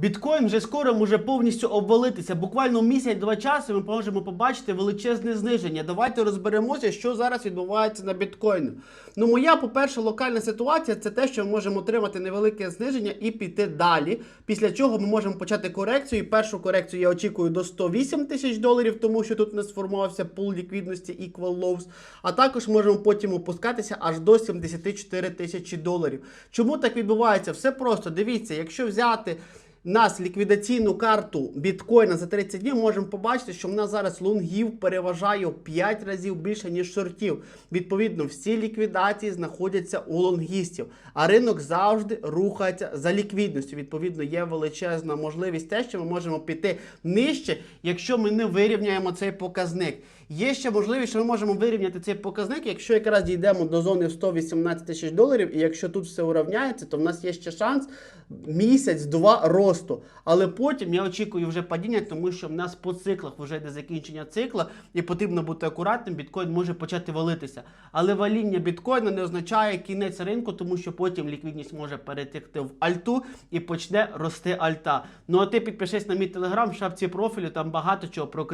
Біткоін вже скоро може повністю обвалитися. Буквально місяць-два часу ми можемо побачити величезне зниження. Давайте розберемося, що зараз відбувається на біткоїні. Ну, моя, по-перше, локальна ситуація це те, що ми можемо отримати невелике зниження і піти далі. Після чого ми можемо почати корекцію. І першу корекцію я очікую до 108 тисяч доларів, тому що тут не сформувався пул ліквідності Equal Lows. А також можемо потім опускатися аж до 74 тисячі доларів. Чому так відбувається? Все просто дивіться, якщо взяти нас ліквідаційну карту біткоїна за 30 днів, можемо побачити, що в нас зараз лонгів переважає в 5 разів більше, ніж шортів. Відповідно, всі ліквідації знаходяться у лонгістів, а ринок завжди рухається за ліквідністю. Відповідно, є величезна можливість те, що ми можемо піти нижче, якщо ми не вирівняємо цей показник. Є ще можливість, що ми можемо вирівняти цей показник, якщо якраз дійдемо до зони в 118 тисяч доларів, і якщо тут все урівняється, то в нас є ще шанс місяць-два росту. Але потім я очікую вже падіння, тому що в нас по циклах вже йде закінчення цикла, і потрібно бути акуратним. Біткоін може почати валитися. Але ваління біткоїна не означає кінець ринку, тому що потім ліквідність може перетекти в альту і почне рости альта. Ну а ти підпишись на мій телеграм в шапці профілю, там багато чого про